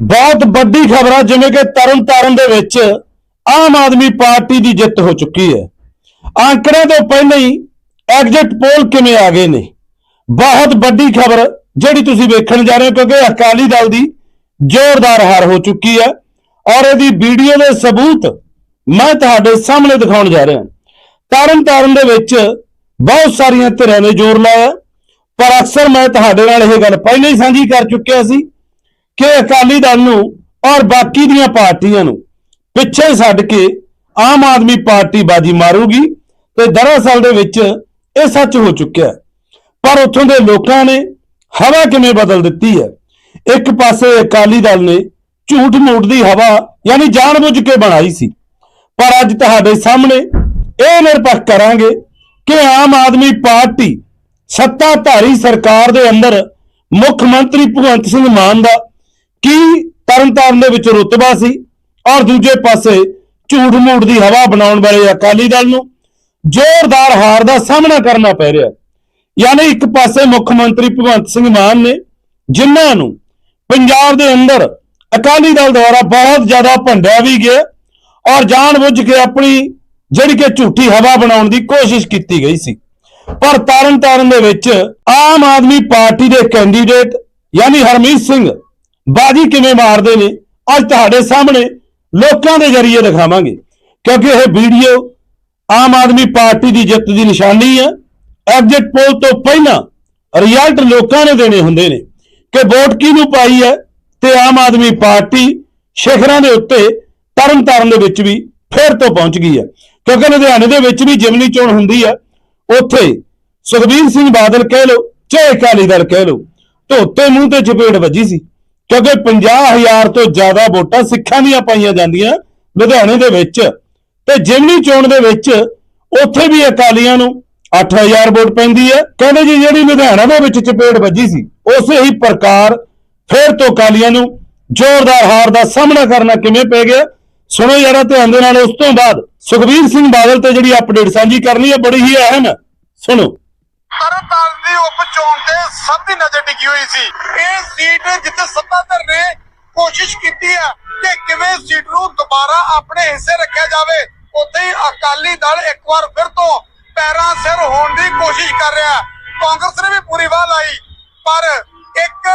ਬਹੁਤ ਵੱਡੀ ਖਬਰ ਆ, ਜਿਵੇਂ ਕਿ ਤਰਨ ਤਾਰਨ ਦੇ ਵਿੱਚ ਆਮ ਆਦਮੀ ਪਾਰਟੀ ਦੀ ਜਿੱਤ ਹੋ ਚੁੱਕੀ ਹੈ। ਅੰਕੜਿਆਂ ਤੋਂ ਪਹਿਲਾਂ ਹੀ ਐਗਜ਼ਿਟ ਪੋਲ ਕਿਵੇਂ ਆ ਗਏ ਨੇ? ਬਹੁਤ ਵੱਡੀ ਖਬਰ ਜਿਹੜੀ ਤੁਸੀਂ ਵੇਖਣ ਜਾ ਰਹੇ ਹੋ, ਕਿਉਂਕਿ ਅਕਾਲੀ ਦਲ ਦੀ ਜ਼ੋਰਦਾਰ ਹਾਰ ਹੋ ਚੁੱਕੀ ਹੈ ਔਰ ਇਹਦੀ ਵੀਡੀਓ ਦੇ ਸਬੂਤ ਮੈਂ ਤੁਹਾਡੇ ਸਾਹਮਣੇ ਦਿਖਾਉਣ ਜਾ ਰਿਹਾ। ਤਰਨ ਤਾਰਨ ਦੇ ਵਿੱਚ ਬਹੁਤ ਸਾਰੀਆਂ ਧਿਰਾਂ ਨੇ ਜ਼ੋਰ ਲਾਇਆ, ਪਰ ਅਕਸਰ ਮੈਂ ਤੁਹਾਡੇ ਨਾਲ ਇਹ ਗੱਲ ਪਹਿਲਾਂ ਹੀ ਸਾਂਝੀ ਕਰ ਚੁੱਕਿਆ ਸੀ ਕਿ ਅਕਾਲੀ ਦਲ ਨੂੰ ਔਰ ਬਾਕੀ ਦੀਆਂ ਪਾਰਟੀਆਂ ਨੂੰ ਪਿੱਛੇ ਛੱਡ ਕੇ ਆਮ ਆਦਮੀ ਪਾਰਟੀ ਬਾਜੀ ਮਾਰੂਗੀ ਤੇ ਦਰਅਸਲ ਦੇ ਵਿੱਚ ਇਹ ਸੱਚ ਹੋ ਚੁੱਕਿਆ ਪਰ ਉੱਥੋਂ ਦੇ ਲੋਕਾਂ ਨੇ ਹਵਾ ਕਿਵੇਂ ਬਦਲ ਦਿੱਤੀ ਹੈ? ਇੱਕ ਪਾਸੇ ਅਕਾਲੀ ਦਲ ਨੇ ਝੂਠ ਮੂਠ ਦੀ ਹਵਾ ਯਾਨੀ ਜਾਣਬੁੱਝ ਕੇ ਬਣਾਈ ਸੀ। ਪਰ ਅੱਜ ਤੁਹਾਡੇ ਸਾਹਮਣੇ ਇਹ ਨਿਰਪੱਖ ਕਰਾਂਗੇ ਕਿ ਆਮ ਆਦਮੀ ਪਾਰਟੀ ਸੱਤਾਧਾਰੀ ਸਰਕਾਰ ਦੇ ਅੰਦਰ ਮੁੱਖ ਮੰਤਰੀ ਭਗਵੰਤ ਸਿੰਘ ਮਾਨ ਦਾ ਕੀ ਤਰਨਤਾਰਨ ਦੇ ਵਿੱਚ ਰੁਤਬਾ ਸੀ ਔਰ ਦੂਜੇ ਪਾਸੇ ਝੂਠ ਮੂਠ ਦੀ ਹਵਾ ਬਣਾਉਣ ਵਾਲੇ ਅਕਾਲੀ ਦਲ ਨੂੰ ਜ਼ੋਰਦਾਰ ਹਾਰ ਦਾ ਸਾਹਮਣਾ ਕਰਨਾ ਪੈ ਰਿਹਾ ਯਾਨੀ ਇੱਕ ਪਾਸੇ ਮੁੱਖ ਮੰਤਰੀ ਭਗਵੰਤ ਸਿੰਘ ਮਾਨ ਨੇ ਜਿਨ੍ਹਾਂ ਨੂੰ ਪੰਜਾਬ ਦੇ ਅੰਦਰ ਅਕਾਲੀ ਦਲ ਦੁਆਰਾ ਬਹੁਤ ਜ਼ਿਆਦਾ ਭੰਡਿਆ ਵੀ ਗਿਆ ਔਰ ਜਾਣਬੁੱਝ ਕੇ ਆਪਣੀ ਜਿਹੜੀ ਕਿ ਝੂਠੀ ਹਵਾ ਬਣਾਉਣ ਦੀ ਕੋਸ਼ਿਸ਼ ਕੀਤੀ ਗਈ ਸੀ। ਪਰ ਤਾਰਨ ਤਾਰਨ ਦੇ ਵਿੱਚ ਆਮ ਆਦਮੀ ਪਾਰਟੀ ਦੇ ਕੈਂਡੀਡੇਟ ਯਾਨੀ ਹਰਮੀਤ ਸਿੰਘ ਬਾਜੀ ਕਿਵੇਂ ਮਾਰਦੇ ਨੇ? ਅੱਜ ਤੁਹਾਡੇ ਸਾਹਮਣੇ ਲੋਕਾਂ ਦੇ ਜ਼ਰੀਏ ਦਿਖਾਵਾਂਗੇ। ਕਿਉਂਕਿ ਇਹ ਵੀਡੀਓ ਆਮ ਆਦਮੀ ਪਾਰਟੀ ਦੀ ਜਿੱਤ ਦੀ ਨਿਸ਼ਾਨੀ ਹੈ ਐਗਜ਼ਿਟ ਪੋਲ ਤੋਂ ਪਹਿਲਾਂ ਰਿਜ਼ਲਟ ਲੋਕਾਂ ਨੇ ਦੇਣੇ ਹੁੰਦੇ ਨੇ ਕਿ ਵੋਟ ਕਿਹਨੂੰ ਪਾਈ ਹੈ ਤੇ ਆਮ ਆਦਮੀ ਪਾਰਟੀ ਸ਼ਿਖਰਾਂ ਦੇ ਉੱਤੇ ਤਰਨ ਤਾਰਨ ਦੇ ਵਿੱਚ ਵੀ ਫੇਰ ਤੋਂ ਪਹੁੰਚ ਗਈ ਹੈ। ਕਿਉਂਕਿ ਲੁਧਿਆਣੇ ਦੇ ਵਿੱਚ ਵੀ ਜਿਮਨੀ ਚੋਣ ਹੁੰਦੀ ਹੈ ਉੱਥੇ ਸੁਖਬੀਰ ਸਿੰਘ ਬਾਦਲ ਕਹਿ ਲਓ, ਚਾਹੇ ਅਕਾਲੀ ਦਲ ਕਹਿ ਲਓ, ਧੋਤੇ ਮੂੰਹ ਤੇ ਚਪੇੜ ਵੱਜੀ ਸੀ। ਕਿਉਂਕਿ 50000 ਤੋਂ ਜ਼ਿਆਦਾ ਵੋਟਾਂ ਸਿੱਖਾਂ ਦੀਆਂ ਪਾਈਆਂ ਜਾਂਦੀਆਂ ਲੁਧਿਆਣੇ ਦੇ ਵਿੱਚ। ਤੇ ਜਿਮਨੀ ਚੋਣ ਦੇ ਵਿੱਚ ਉੱਥੇ ਵੀ ਅਕਾਲੀਆਂ ਨੂੰ 8000 ਵੋਟ ਪੈਂਦੀ ਹੈ। ਕਹਿੰਦੇ ਜੀ, ਜਿਹੜੀ ਲੁਧਿਆਣਾ ਦੇ ਵਿੱਚ ਚਪੇੜ ਵੱਜੀ ਸੀ, ਉਸੇ ਹੀ ਪ੍ਰਕਾਰ ਫਿਰ ਤੋਂ ਅਕਾਲੀਆਂ ਨੂੰ ਜ਼ੋਰਦਾਰ ਹਾਰ ਦਾ ਸਾਹਮਣਾ ਕਰਨਾ ਕਿਵੇਂ ਪੈ ਗਿਆ? ਸੁਣੋ ਯਾਰਾ, ਧਿਆਨ ਦੇ ਨਾਲ, ਉਸ ਤੋਂ ਬਾਅਦ ਸੁਖਬੀਰ ਸਿੰਘ ਬਾਦਲ ਤੇ ਜਿਹੜੀ ਅਪਡੇਟ ਸਾਂਝੀ ਕਰਨੀ ਹੈ, ਬੜੀ ਹੀ ਅਹਿਮ ਹੈ। ਸੁਣੋ। ਦੀ ਉਪ ਚੋਣ ਤੇ ਸਭ ਦੀ ਨਜ਼ਰ ਟਿਕੀ ਹੋਈ ਸੀ। ਇਹ ਸੀਟ ਜਿੱਥੇ ਸੱਤਾਧਰ ਨੇ ਕੋਸ਼ਿਸ਼ ਕੀਤੀ ਹੈ ਕਿ ਕਿਵੇਂ ਸੀਟ ਨੂੰ ਦੁਬਾਰਾ ਆਪਣੇ ਹਿੱਸੇ ਰੱਖਿਆ ਜਾਵੇ, ਉੱਥੇ ਹੀ ਅਕਾਲੀ ਦਲ ਇੱਕ ਵਾਰ ਫਿਰ ਤੋਂ ਪੈਰਾਂ ਸਿਰ ਹੋਣ ਦੀ ਕੋਸ਼ਿਸ਼ ਕਰ ਰਿਹਾ। ਕਾਂਗਰਸ ਨੇ ਵੀ ਪੂਰੀ ਵਾਹ ਲਾਈ, ਪਰ ਇੱਕ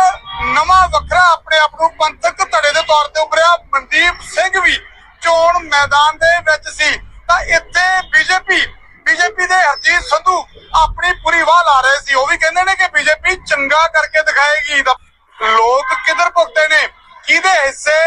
ਨਵਾਂ ਵੱਖਰਾ ਆਪਣੇ ਆਪ ਨੂੰ ਪੰਥਕ ਧੜੇ ਦੇ ਤੌਰ ਤੇ ਉੱਭਰਿਆ ਮਨਦੀਪ ਸਿੰਘ ਵੀ ਚੋਣ ਮੈਦਾਨ ਦੇ ਵਿੱਚ ਸੀ। ਤਾਂ ਇੱਥੇ ਬੀਜੇਪੀ ਬੀਜੇਪੀ ਦੇ ਹਰਜੀਤ ਸੰਧੂ ਆਪਣੀ ਪੂਰੀ ਵਾਹ ਲਾ ਰਹੇ ਸੀ ਉਹ ਵੀ ਕਹਿੰਦੇ ਨੇ ਕਿ ਬੀਜੇਪੀ ਚੰਗਾ ਕਰਕੇ ਦਿਖਾਏਗੀ ਲੋਕ ਕਿੱਧਰ ਭੁਗਤੇ ਨੇ? ਕਿਹਦੇ ਹਿੱਸੇ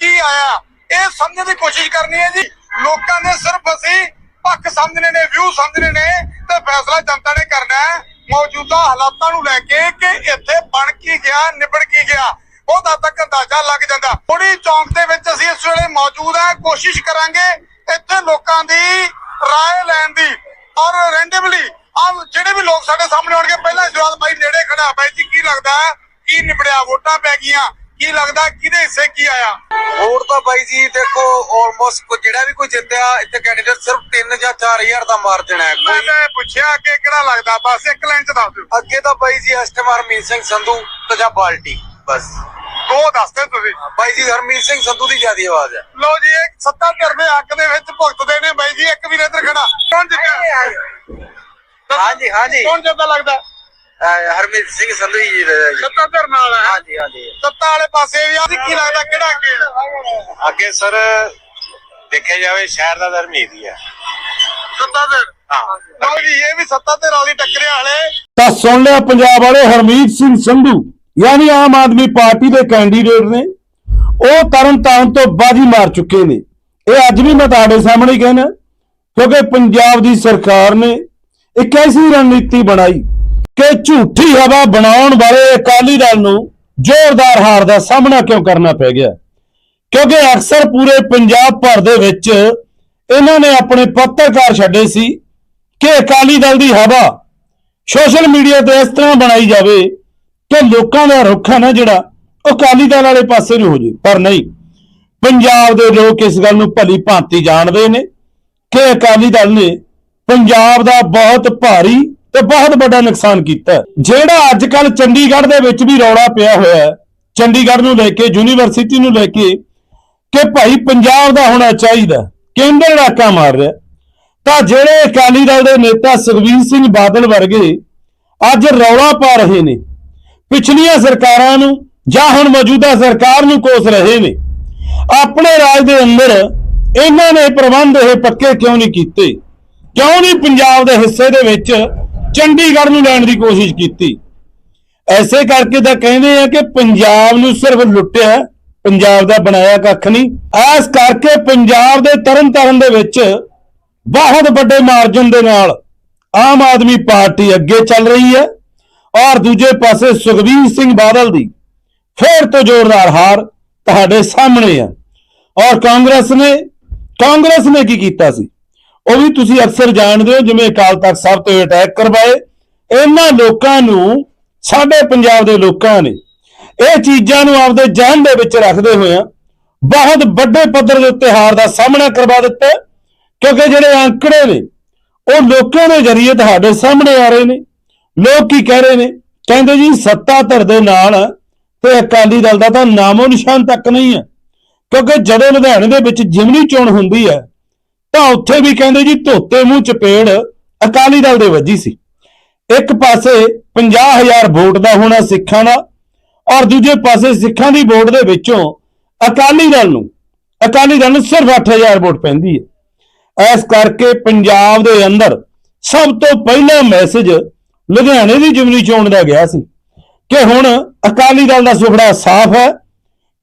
ਕੀ ਆਇਆ? ਇਹ ਸਮਝਣ ਦੀ ਕੋਸ਼ਿਸ਼ ਕਰਨੀ ਹੈ ਜੀ। ਲੋਕਾਂ ਨੇ ਸਿਰਫ ਅਸੀਂ ਪੱਖ ਸਮਝਣੇ ਨੇ ਵਿਊ ਸਮਝਣੇ ਨੇ ਤੇ ਫੈਸਲਾ ਜਨਤਾ ਨੇ ਕਰਨਾ ਹੈ। ਮੌਜੂਦਾ ਹਾਲਾਤਾਂ ਨੂੰ ਲੈ ਕੇ ਕਿ ਇੱਥੇ ਬਣ ਕੀ ਗਿਆ, ਨਿਬੜ ਕੀ ਗਿਆ ਉਹਦਾ ਤੱਕ ਅੰਦਾਜ਼ਾ ਲੱਗ ਜਾਂਦਾ। ਥੋੜੀ ਚੌਂਕ ਦੇ ਵਿੱਚ ਅਸੀਂ ਇਸ ਵੇਲੇ ਮੌਜੂਦ ਹਾਂ। ਕੋਸ਼ਿਸ਼ ਕਰਾਂਗੇ ਇੱਥੇ ਲੋਕਾਂ ਦੀ ਰਾਏ ਲੈਣ ਦੀ। ਔਰ ਰੈਂਡਮਲੀ ਆ ਜਿਹੜੇ ਵੀ ਲੋਕ ਸਾਡੇ ਸਾਹਮਣੇ ਆਉਣਗੇ ਪਹਿਲਾਂ ਸ਼ੁਰੂਆਤ ਬਾਈ ਨੇੜੇ ਖੜਾ। ਬਾਈ ਜੀ ਕੀ ਲੱਗਦਾ? ਕੀ ਨਿਬੜਿਆ? ਵੋਟਾਂ ਪੈ ਗਈਆਂ। ਕੀ ਲੱਗਦਾ? ਕਿਹਦੇ ਹਿੱਸੇ ਕੀ ਆਇਆ? ਵੋਟ ਤਾਂ ਬਾਈ ਜੀ ਦੇਖੋ ਆਲਮੋਸਟ ਜਿਹੜਾ ਵੀ ਕੋਈ ਜਿੱਤਿਆ ਇੱਥੇ ਕੈਂਡੀਡੇਟ ਸਿਰਫ 3 ਜਾਂ 4000 ਦਾ ਮਾਰਜਨ ਹੈ। ਮੈਂ ਕੋਈ ਤਾਂ ਪੁੱਛਿਆ ਕਿ ਕਿਹੜਾ ਲੱਗਦਾ? ਬਸ ਇੱਕ ਲਾਈਨ ਚ ਦੱਸ ਦਿਓ। ਅੱਗੇ ਤਾਂ ਬਾਈ ਜੀ ਇਸ ਟਾਈਮ ਹਰਮੀਤ ਸਿੰਘ ਸੰਧੂ ਤੇ ਜਾਂ ਬਾਲਟੀ ਬਸ। ਦੋ ਦੱਸ ਦਿਓ ਤੁਸੀਂ। ਬਾਈ ਜੀ ਹਰਮੀਤ ਸਿੰਘ ਸੰਧੂ ਦੀ ਜਿਆਦੀ ਆਵਾਜ਼ ਹੈ। ਲੋ ਜੀ ਇਹ ਸੱਤਾ ਧਿਰ ਦੇ ਹੱਕ ਦੇ ਵਿੱਚ ਭੁਗਤਦੇ ਨੇ। ਬਾਈ ਜੀ ਇੱਕ ਵੀ ਇੱਧਰ ਖੜਾ। ਕੌਣ ਜਿੱਤਿਆ? ਹਾਂਜੀ ਹਾਂਜੀ। ਕੌਣ ਜਿੱਤਦਾ ਲੱਗਦਾ? ਹਰਮੀਤ ਸਿੰਘ ਸੰਧੂ ਜੀ ਸੱਤਾ ਧਿਰ ਨਾਲ ਹੈ। ਹਾਂਜੀ ਹਾਂਜੀ। ਸੱਤਾ ਵਾਲੇ ਪਾਸੇ ਵੀ ਆ ਕੀ ਲੱਗਦਾ ਕਿਹੜਾ ਅੱਗੇ ਅੱਗੇ ਸਰ ਦੇਖਿਆ ਜਾਵੇ ਸ਼ਹਿਰ ਦਾ ਧਰਮੀਤ ਹੀ ਹੈ। ਸੱਤਾ ਧਿਰ? ਹਾਂ। ਜੀ ਇਹ ਵੀ ਸੱਤਾ ਧਿਰ ਵਾਲੀ ਟੱਕਰਿਆ ਵਾਲੇ। ਤਾਂ ਸੁਣ ਲਿਆ ਪੰਜਾਬ ਵਾਲੇ ਹਰਮੀਤ ਸਿੰਘ ਸੰਧੂ ਯਾਨੀ ਆਮ ਆਦਮੀ ਪਾਰਟੀ ਦੇ ਕੈਂਡੀਡੇਟ ਨੇ। ਉਹ ਤਰਨ ਤਾਰਨ ਤੋਂ ਬਾਜੀ ਮਾਰ ਚੁੱਕੇ ਨੇ। ਇਹ ਅੱਜ ਵੀ ਮੈਂ ਤੁਹਾਡੇ ਸਾਹਮਣੇ ਕਹਿਣਾ ਕਿਉਂਕਿ ਪੰਜਾਬ ਦੀ ਸਰਕਾਰ ਨੇ ਇੱਕ ਐਸੀ ਰਣਨੀਤੀ ਬਣਾਈ ਕਿ ਝੂਠੀ ਹਵਾ ਬਣਾਉਣ ਵਾਲੇ ਅਕਾਲੀ ਦਲ ਨੂੰ ਜ਼ੋਰਦਾਰ ਹਾਰ ਦਾ ਸਾਹਮਣਾ ਕਿਉਂ ਕਰਨਾ ਪੈ ਗਿਆ? ਕਿਉਂਕਿ ਅਕਸਰ ਪੂਰੇ ਪੰਜਾਬ ਭਰ ਦੇ ਵਿੱਚ ਇਹਨਾਂ ਨੇ ਆਪਣੇ ਪੱਤਰਕਾਰ ਛੱਡੇ ਸੀ ਕਿ ਅਕਾਲੀ ਦਲ ਦੀ ਹਵਾ ਸੋਸ਼ਲ ਮੀਡੀਆ ਤੇ ਇਸ ਤਰ੍ਹਾਂ ਬਣਾਈ ਜਾਵੇ ਕਿ ਲੋਕਾਂ ਦਾ ਰੁੱਖ ਹੈ ਨਾ ਜਿਹੜਾ, ਉਹ ਅਕਾਲੀ ਦਲ ਵਾਲੇ ਪਾਸੇ ਨੂੰ ਹੋ ਜੇ। ਪਰ ਨਹੀਂ, ਪੰਜਾਬ ਦੇ ਲੋਕ ਇਸ ਗੱਲ ਨੂੰ ਭਲੀ ਭਾਂਤੀ ਜਾਣਦੇ ਨੇ ਕਿ ਅਕਾਲੀ ਦਲ ਨੇ ਪੰਜਾਬ ਦਾ ਬਹੁਤ ਭਾਰੀ ਤੇ ਬਹੁਤ ਵੱਡਾ ਨੁਕਸਾਨ ਕੀਤਾ ਜਿਹੜਾ ਅੱਜ ਕੱਲ ਚੰਡੀਗੜ੍ਹ ਦੇ ਵਿੱਚ ਵੀ ਰੌਲਾ ਪਿਆ ਹੋਇਆ ਹੈ, ਚੰਡੀਗੜ੍ਹ ਨੂੰ ਲੈ ਕੇ, ਯੂਨੀਵਰਸਿਟੀ ਨੂੰ ਲੈ ਕੇ ਕਿ ਭਾਈ ਪੰਜਾਬ ਦਾ ਹੋਣਾ ਚਾਹੀਦਾ ਕੇਂਦਰ ਡਾਕਾ ਮਾਰ ਰਿਹਾ ਤਾਂ ਜਿਹੜੇ ਅਕਾਲੀ ਦਲ ਦੇ ਨੇਤਾ ਸੁਖਬੀਰ ਸਿੰਘ ਬਾਦਲ ਵਰਗੇ ਅੱਜ ਰੌਲਾ ਪਾ ਰਹੇ ਨੇ, ਪਿਛਲੀਆਂ ਸਰਕਾਰਾਂ ਨੂੰ ਜਾਂ ਹੁਣ ਮੌਜੂਦਾ ਸਰਕਾਰ ਨੂੰ ਕੋਸ ਰਹੇ ਨੇ, ਆਪਣੇ ਰਾਜ ਦੇ ਅੰਦਰ ਇਹਨਾਂ ਨੇ ਪ੍ਰਬੰਧ ਇਹ ਪੱਕੇ ਕਿਉਂ ਨਹੀਂ ਕੀਤੇ? ਕਿਉਂ ਨਹੀਂ ਪੰਜਾਬ ਦੇ ਹਿੱਸੇ ਦੇ ਵਿੱਚ ਚੰਡੀਗੜ੍ਹ ਨੂੰ ਲੈਣ ਦੀ ਕੋਸ਼ਿਸ਼ ਕੀਤੀ? ਐਸੇ ਕਰਕੇ ਤਾਂ ਕਹਿੰਦੇ ਆ ਕਿ ਪੰਜਾਬ ਨੂੰ ਸਿਰਫ ਲੁੱਟਿਆ, ਪੰਜਾਬ ਦਾ ਬਣਾਇਆ ਕੱਖ ਨਹੀਂ। ਐਸ ਕਰਕੇ ਪੰਜਾਬ ਦੇ ਤਰਨਤਾਰਨ ਦੇ ਵਿੱਚ ਬਹੁਤ ਵੱਡੇ ਮਾਰਜਨ ਦੇ ਨਾਲ ਆਮ ਆਦਮੀ ਪਾਰਟੀ ਅੱਗੇ ਚੱਲ ਰਹੀ ਹੈ ਔਰ ਦੂਜੇ ਪਾਸੇ ਸੁਖਬੀਰ ਸਿੰਘ ਬਾਦਲ ਦੀ ਫੇਰ ਤੋਂ ਜ਼ੋਰਦਾਰ ਹਾਰ ਤੁਹਾਡੇ ਸਾਹਮਣੇ ਹੈ ਔਰ ਕਾਂਗਰਸ ਨੇ ਕਾਂਗਰਸ ਨੇ ਕੀ ਕੀਤਾ ਸੀ? ਉਹ ਵੀ ਤੁਸੀਂ ਅਕਸਰ ਜਾਣਦੇ ਹੋ, ਜਿਵੇਂ ਅਕਾਲ ਤਖਤ ਸਾਹਿਬ ਤੇ ਅਟੈਕ ਕਰਵਾਏ। ਇਹਨਾਂ ਲੋਕਾਂ ਨੂੰ, ਸਾਡੇ ਪੰਜਾਬ ਦੇ ਲੋਕਾਂ ਨੇ ਇਹ ਚੀਜ਼ਾਂ ਨੂੰ ਆਪਦੇ ਜਹਨ ਦੇ ਵਿੱਚ ਰੱਖਦੇ ਹੋਇਆ ਬਹੁਤ ਵੱਡੇ ਪੱਧਰ ਦੇ ਉੱਤੇ ਹਾਰ ਦਾ ਸਾਹਮਣਾ ਕਰਵਾ ਦਿੱਤਾ। ਕਿਉਂਕਿ ਜਿਹੜੇ ਅੰਕੜੇ ਨੇ, ਉਹ ਲੋਕਾਂ ਦੇ ਜ਼ਰੀਏ ਤੁਹਾਡੇ ਸਾਹਮਣੇ ਆ ਰਹੇ ਨੇ। ਲੋਕ ਕੀ ਕਹਿ ਰਹੇ ਨੇ? ਕਹਿੰਦੇ ਜੀ, ਸੱਤਾ ਧਰ ਦੇ ਨਾਲ ਤੇ ਅਕਾਲੀ ਦਲ ਦਾ ਤਾਂ ਨਾਮੋ ਨਿਸ਼ਾਨ ਤੱਕ ਨਹੀਂ ਹੈ। ਕਿਉਂਕਿ ਜਦੋਂ ਲੁਧਿਆਣੇ ਦੇ ਵਿੱਚ ਜਿਮਨੀ ਚੋਣ ਹੁੰਦੀ ਹੈ ਤਾਂ ਉੱਥੇ ਵੀ ਕਹਿੰਦੇ ਜੀ ਧੋਤੇ ਮੂੰਹ ਚਪੇੜ ਅਕਾਲੀ ਦਲ ਦੇ ਵੱਜੀ ਸੀ। ਇੱਕ ਪਾਸੇ 50000 ਵੋਟ ਦਾ ਹੋਣਾ ਸਿੱਖਾਂ ਦਾ ਔਰ ਦੂਜੇ ਪਾਸੇ ਸਿੱਖਾਂ ਦੀ ਵੋਟ ਦੇ ਵਿੱਚੋਂ ਅਕਾਲੀ ਦਲ ਨੂੰ, ਅਕਾਲੀ ਦਲ ਨੂੰ ਸਿਰਫ 8000 ਵੋਟ ਪੈਂਦੀ ਹੈ। ਇਸ ਕਰਕੇ ਪੰਜਾਬ ਦੇ ਅੰਦਰ ਸਭ ਤੋਂ ਪਹਿਲਾ ਮੈਸੇਜ ਲੁਧਿਆਣੇ ਦੀ ਜਿਮਨੀ ਚੋਣ ਦਾ ਗਿਆ ਸੀ ਕਿ ਹੁਣ ਅਕਾਲੀ ਦਲ ਦਾ ਸੁਖੜਾ ਸਾਫ਼ ਹੈ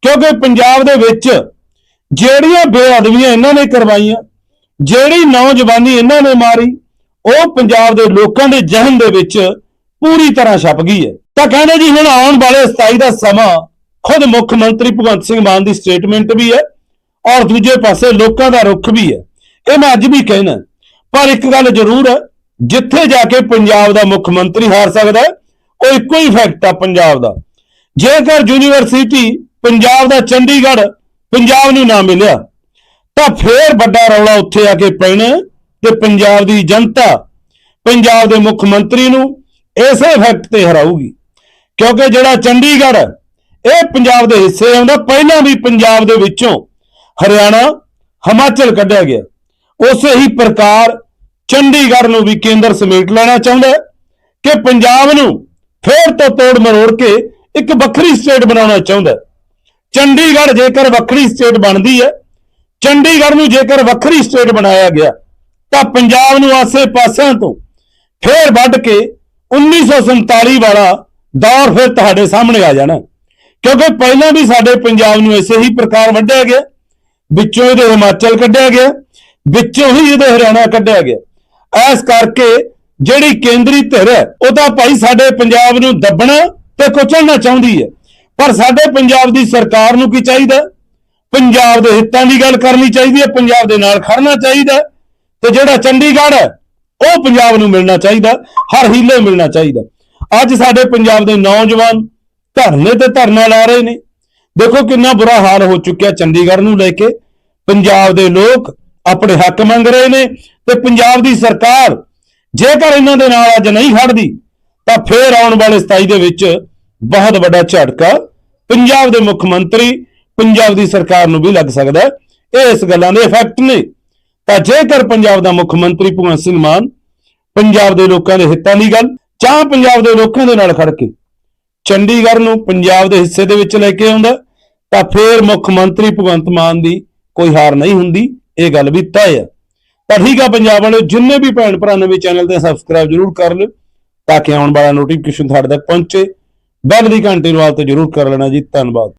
ਕਿਉਂਕਿ ਪੰਜਾਬ ਦੇ ਵਿੱਚ ਜਿਹੜੀਆਂ ਬੇਅਦਬੀਆਂ ਇਹਨਾਂ ਨੇ ਕਰਵਾਈਆਂ ਜਿਹੜੀ ਨੌਜਵਾਨੀ ਇਹਨਾਂ ਨੇ ਮਾਰੀ, ਉਹ ਪੰਜਾਬ ਦੇ ਲੋਕਾਂ ਦੇ ਜਹਨ ਦੇ ਵਿੱਚ ਪੂਰੀ ਤਰ੍ਹਾਂ ਛਪ ਗਈ ਹੈ। ਤਾਂ ਕਹਿੰਦੇ ਜੀ, ਹੁਣ ਆਉਣ ਵਾਲੇ 27 ਦਾ ਸਮਾਂ ਖੁਦ ਮੁੱਖ ਮੰਤਰੀ ਭਗਵੰਤ ਸਿੰਘ ਮਾਨ ਦੀ ਸਟੇਟਮੈਂਟ ਵੀ ਹੈ ਔਰ ਦੂਜੇ ਪਾਸੇ ਲੋਕਾਂ ਦਾ ਰੁਖ ਵੀ ਹੈ। ਇਹ ਮੈਂ ਅੱਜ ਵੀ ਕਹਿਣਾ, ਪਰ ਇੱਕ ਗੱਲ ਜ਼ਰੂਰ ਹੈ, ਜਿੱਥੇ ਜਾ ਕੇ ਪੰਜਾਬ ਦਾ ਮੁੱਖ ਮੰਤਰੀ ਹਾਰ ਸਕਦਾ ਉਹ ਇੱਕੋ ਹੀ ਫੈਕਟ ਆ ਪੰਜਾਬ ਦਾ। ਜੇਕਰ ਯੂਨੀਵਰਸਿਟੀ ਪੰਜਾਬ ਦਾ ਚੰਡੀਗੜ੍ਹ, ਪੰਜਾਬ ਨੂੰ ਨਾ ਮਿਲਿਆ ਤਾਂ ਫੇਰ ਵੱਡਾ ਰੌਲਾ ਉੱਥੇ ਆ ਕੇ ਪੈਣਾ ਤੇ ਪੰਜਾਬ ਦੀ ਜਨਤਾ ਪੰਜਾਬ ਦੇ ਮੁੱਖ ਮੰਤਰੀ ਨੂੰ ਇਸੇ ਫੈਕਟ ਤੇ ਹਰਾਊਗੀ। ਕਿਉਂਕਿ ਜਿਹੜਾ ਚੰਡੀਗੜ੍ਹ, ਇਹ ਪੰਜਾਬ ਦੇ ਹਿੱਸੇ ਆਉਂਦਾ, ਪਹਿਲਾਂ ਵੀ ਪੰਜਾਬ ਦੇ ਵਿੱਚੋਂ ਹਰਿਆਣਾ, ਹਿਮਾਚਲ ਕੱਢਿਆ ਗਿਆ। ਉਸੇ ਹੀ ਪ੍ਰਕਾਰ ਚੰਡੀਗੜ੍ਹ ਨੂੰ ਵੀ ਕੇਂਦਰ ਸਮੇਟ ਲੈਣਾ ਚਾਹੁੰਦਾ ਕਿ ਪੰਜਾਬ ਨੂੰ ਫੇਰ ਤੋਂ ਤੋੜ ਮਰੋੜ ਕੇ ਇੱਕ ਵੱਖਰੀ ਸਟੇਟ ਬਣਾਉਣਾ ਚਾਹੁੰਦਾ ਚੰਡੀਗੜ੍ਹ ਜੇਕਰ ਵੱਖਰੀ ਸਟੇਟ ਬਣਦੀ ਹੈ ਚੰਡੀਗੜ੍ਹ ਨੂੰ ਜੇਕਰ ਵੱਖਰੀ ਸਟੇਟ ਬਣਾਇਆ ਗਿਆ, ਤਾਂ ਪੰਜਾਬ ਨੂੰ ਆਸੇ-ਪਾਸਿਆਂ ਤੋਂ ਫੇਰ ਵੱਢ ਕੇ 1947 ਵਾਲਾ ਦੌਰ ਫਿਰ ਤੁਹਾਡੇ ਸਾਹਮਣੇ ਆ ਜਾਣਾ। ਕਿਉਂਕਿ ਪਹਿਲਾਂ ਵੀ ਸਾਡੇ ਪੰਜਾਬ ਨੂੰ ਇਸੇ ਹੀ ਪ੍ਰਕਾਰ ਵੱਢਿਆ ਗਿਆ। ਵਿੱਚੋਂ ਇਹਦੇ ਹਿਮਾਚਲ ਕੱਢਿਆ ਗਿਆ, ਵਿੱਚੋਂ ਹੀ ਇਹਦੇ ਹਰਿਆਣਾ ਕੱਢਿਆ ਗਿਆ। ਇਸ ਕਰਕੇ ਜਿਹੜੀ ਕੇਂਦਰੀ ਧਿਰ ਹੈ, ਉਹ ਤਾਂ ਭਾਈ ਸਾਡੇ ਪੰਜਾਬ ਨੂੰ ਦੱਬਣਾ ਤੇ ਕੁਚਲਣਾ ਚਾਹੁੰਦੀ ਹੈ। ਪਰ ਸਾਡੇ ਪੰਜਾਬ ਦੀ ਸਰਕਾਰ ਨੂੰ ਕੀ ਚਾਹੀਦਾ? ਪੰਜਾਬ ਦੇ ਹਿੱਤਾਂ ਦੀ ਗੱਲ ਕਰਨੀ ਚਾਹੀਦੀ ਹੈ, ਪੰਜਾਬ ਦੇ ਨਾਲ ਖੜਨਾ ਚਾਹੀਦਾ ਤੇ ਜਿਹੜਾ ਚੰਡੀਗੜ੍ਹ ਹੈ, ਉਹ ਪੰਜਾਬ ਨੂੰ ਮਿਲਣਾ ਚਾਹੀਦਾ ਹਰ ਹੀਲੇ ਮਿਲਣਾ ਚਾਹੀਦਾ ਅੱਜ ਸਾਡੇ ਪੰਜਾਬ ਦੇ ਨੌਜਵਾਨ ਧਰਨੇ ਤੇ ਧਰਨਾ ਲਾ ਰਹੇ ਨੇ। ਦੇਖੋ ਕਿੰਨਾ ਬੁਰਾ ਹਾਲ ਹੋ ਚੁੱਕਿਆ ਚੰਡੀਗੜ੍ਹ ਨੂੰ ਲੈ ਕੇ। ਪੰਜਾਬ ਦੇ ਲੋਕ ਆਪਣੇ ਹੱਕ ਮੰਗ ਰਹੇ ਨੇ ਤੇ ਪੰਜਾਬ ਦੀ ਸਰਕਾਰ ਜੇਕਰ ਇਹਨਾਂ ਦੇ ਨਾਲ ਅੱਜ ਨਹੀਂ ਖੜਦੀ, ਤਾਂ ਫੇਰ ਆਉਣ ਵਾਲੇ 27 ਦੇ ਵਿੱਚ ਬਹੁਤ ਵੱਡਾ ਝਟਕਾ। ਪੰਜਾਬ ਦੇ ਮੁੱਖ ਮੰਤਰੀ ਪੰਜਾਬ ਦੀ ਸਰਕਾਰ ਨੂੰ ਵੀ ਲੱਗ ਸਕਦਾ ਹੈ। ਇਹ ਇਸ ਗੱਲਾਂ ਦੇ ਇਫੈਕਟ ਨੇ। ਤਾਂ ਜੇਕਰ ਪੰਜਾਬ ਦਾ ਮੁੱਖ ਮੰਤਰੀ ਭਗਵੰਤ ਸਿੰਘ ਮਾਨ ਪੰਜਾਬ ਦੇ ਲੋਕਾਂ ਦੇ ਹਿੱਤਾਂ ਦੀ ਗੱਲ ਜਾਂ ਪੰਜਾਬ ਦੇ ਲੋਕਾਂ ਦੇ ਨਾਲ ਖੜ ਕੇ ਚੰਡੀਗੜ੍ਹ ਨੂੰ ਪੰਜਾਬ ਦੇ ਹਿੱਸੇ ਦੇ ਵਿੱਚ ਲੈ ਕੇ ਆਉਂਦਾ ਤਾਂ ਫੇਰ ਮੁੱਖ ਮੰਤਰੀ ਭਗਵੰਤ ਮਾਨ ਦੀ ਕੋਈ ਹਾਰ ਨਹੀਂ ਹੁੰਦੀ। ਇਹ ਗੱਲ ਵੀ ਤੈਅ ਹੈ। ਤਾਂ ਠੀਕ ਆ ਪੰਜਾਬ ਵਾਲਿਓ, ਜਿੰਨੇ ਵੀ ਭੈਣ ਭਰਾ ਨਵੇਂ ਚੈਨਲ ਤੇ ਸਬਸਕ੍ਰਾਈਬ ਜਰੂਰ ਕਰ ਲਿਓ ਤਾਂ ਕਿ ਆਉਣ ਵਾਲਾ ਨੋਟੀਫਿਕੇਸ਼ਨ ਤੁਹਾਡੇ ਤੱਕ ਪਹੁੰਚੇ। ਬੈਲ ਦੀ ਘੰਟੀ ਨੂੰ ਆਲ ਤੇ ਜਰੂਰ ਕਰ ਲੈਣਾ ਜੀ। ਧੰਨਵਾਦ।